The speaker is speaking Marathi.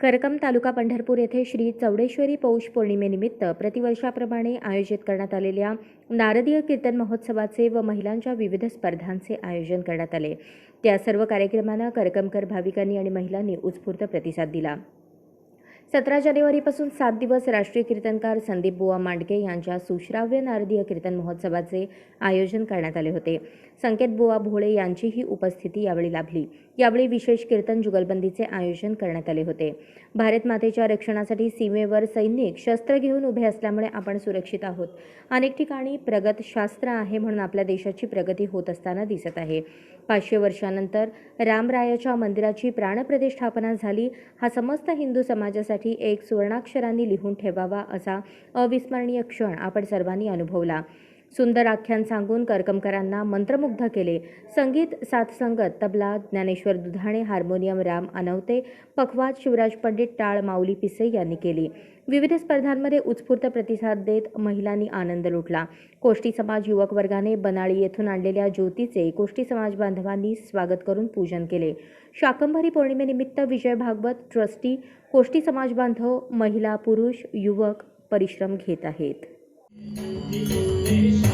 करकम तालुका पंढरपूर येथे श्री चौडेश्वरी पौष पौर्णिमेनिमित्त प्रतिवर्षाप्रमाणे आयोजित करण्यात आलेल्या नारदीय कीर्तन महोत्सवाचे व महिलांच्या विविध स्पर्धांचे आयोजन करण्यात आले. त्या सर्व कार्यक्रमांना करकमकर भाविकांनी आणि महिलांनी उत्स्फूर्त प्रतिसाद दिला. सतरा जानेवारीपासून सात दिवस राष्ट्रीय कीर्तनकार संदीप बुवा मांडके यांच्या सुश्राव्य नारदीय कीर्तन महोत्सवाचे आयोजन करण्यात आले होते. संकेत बुवा भोळे यांचीही उपस्थिती यावेळी लाभली. यावेळी विशेष कीर्तन जुगलबंदीचे आयोजन करण्यात आले होते. भारत मातेच्या रक्षणासाठी सीमेवर सैनिक शस्त्र घेऊन उभे असल्यामुळे आपण सुरक्षित आहोत. अनेक ठिकाणी प्रगत शास्त्र आहे म्हणून आपल्या देशाची प्रगती होत असताना दिसत आहे. पाचशे वर्षानंतर रामरायाच्या मंदिराची प्राणप्रतिष्ठापना झाली. हा समस्त हिंदू समाजासाठी एक सुवर्णाक्षरांनी लिहून ठेवावा असा अविस्मरणीय क्षण आपण सर्वांनी अनुभवला. सुंदर आख्यान सांगून करकमकरांना मंत्रमुग्ध केले. संगीत साथसंगत तबला ज्ञानेश्वर दुधाणे हार्मोनियम राम अनवते पखवाज शिवराज पंडित टाळ माऊली पिसे यांनी केली. विविध स्पर्धांमध्ये उत्स्फूर्त प्रतिसाद देत महिलांनी आनंद लुटला. कोष्टी समाज युवक वर्गाने बनाळी येथून आणलेल्या ज्योतीचे कोष्टी समाज बांधवांनी स्वागत करून पूजन केले. शाकंभरी पौर्णिमेनिमित्त विजय भागवत ट्रस्टी कोष्टी समाज बांधव महिला पुरुष युवक परिश्रम घेत आहेत. Nation.